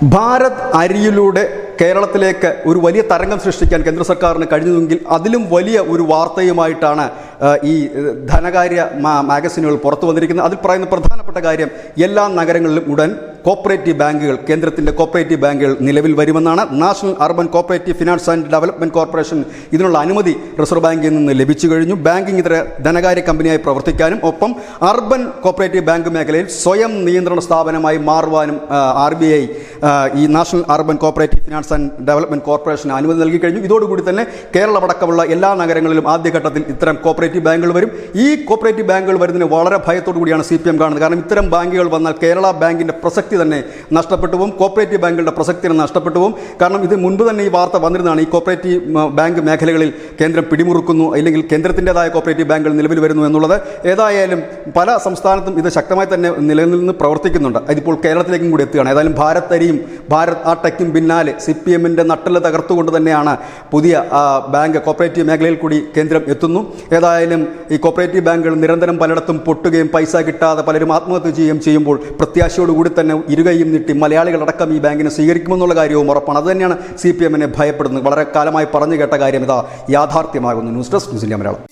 ഭാരത് അരിയിലൂടെ കേരളത്തിലേക്ക് ഒരു വലിയ തരംഗം സൃഷ്ടിക്കാൻ കേന്ദ്ര സർക്കാരിന് കഴിഞ്ഞതെങ്കിൽ അതിലും വലിയ ഒരു വാർത്തയുമായിട്ടാണ് ഈ ധനകാര്യ മാഗസിനുകൾ പുറത്തു വന്നിരിക്കുന്നത്. അതിൽ പറയുന്ന പ്രധാനപ്പെട്ട കാര്യം എല്ലാ നഗരങ്ങളിലും ഉടൻ കോപ്പറേറ്റീവ് ബാങ്കുകൾ കേന്ദ്രത്തിന്റെ കോപ്പറേറ്റീവ് ബാങ്കുകൾ നിലവിൽ വരുമെന്നാണ് national urban cooperative finance and development corporation ഇതിനുള്ള അനുമതി റിസർവ് ബാങ്കിൽ നിന്ന് ലഭിച്ചു കഴിഞ്ഞു. ബാങ്കിംഗ് ഇതര ധനകാര്യ കമ്പനിയായി പ്രവർത്തിക്കാനും ഒപ്പം അർബൻ കോപ്പറേറ്റീവ് ബാങ്ക് മേഖലയിൽ സ്വയം നിയന്ത്രണ സ്ഥാപനമായി മാറുവാനും ആർ ബി ഐ ഈ national urban cooperative finance and development corporation അനുമതി നൽകി കഴിഞ്ഞു. ഇതോടുകൂടി തന്നെ കേരളമടക്കമുള്ള എല്ലാ നഗരങ്ങളിലും ആദ്യഘട്ടത്തിൽ ഇത്തരം കോപ്പറേറ്റീവ് ബാങ്കുകൾ വരും. ഈ കോപ്പറേറ്റീവ് ബാങ്കുകൾ വരുന്നതിന് വളരെ ഭയത്തോടു കൂടിയാണ് സി പി എം കാണുന്നത്. കാരണം ഇത്തരം ബാങ്കുകൾ വന്നാൽ കേരള ബാങ്കിന്റെ പ്രസക്തി തന്നെ നഷ്ടപ്പെട്ടു പോകും. കോപ്പറേറ്റീവ് ബാങ്കുകളുടെ പ്രസക്തി തന്നെ നഷ്ടപ്പെട്ടു പോകും. കാരണം ഇത് മുൻപ് തന്നെ ഈ വാർത്ത വന്നിരുന്നതാണ് ഈ കോപ്പറേറ്റീവ് ബാങ്ക് മേഖലകളിൽ കേന്ദ്രം പിടിമുറുക്കുന്നു അല്ലെങ്കിൽ കേന്ദ്രത്തിന്റെതായ കോപ്പറേറ്റീവ് ബാങ്കുകൾ നിലവിൽ വരുന്നു എന്നുള്ളത് ഏതായാലും പല സംസ്ഥാനത്തും ഇത് ശക്തമായി തന്നെ നിലനിന്ന് പ്രവർത്തിക്കുന്നുണ്ട്. അതിപ്പോൾ കേരളത്തിലേക്കും കൂടി എത്തുകയാണ്. ഏതായാലും ഭാരത് അരിയും ഭാരത് ആ ടെക്കും പിന്നാലെ സി പി എമ്മിന്റെ നട്ടൽ തകർത്തുകൊണ്ട് തന്നെയാണ് പുതിയ ബാങ്ക് കോപ്പറേറ്റീവ് മേഖലയിൽ കൂടി കേന്ദ്രം എത്തുന്നു. ഏതായാലും ഈ കോപ്പറേറ്റീവ് ബാങ്കുകൾ നിരന്തരം പലയിടത്തും പൊട്ടുകയും പൈസ കിട്ടാതെ പലരും ആത്മഹത്യ ചെയ്യുകയും ചെയ്യുമ്പോൾ പ്രത്യാശയോടുകൂടി തന്നെ ഇരുകയും നീട്ടി മലയാളികളടക്കം ഈ ബാങ്കിനെ സ്വീകരിക്കുമെന്നുള്ള കാര്യവും ഉറപ്പാണ്. അതുതന്നെയാണ് സി പി എമ്മിനെ ഭയപ്പെടുന്നത്. വളരെ കാലമായി പറഞ്ഞു കേട്ട കാര്യം ഇതാ. യാഥാർത്ഥ്യമാകുന്നു news desk news India Malayalam.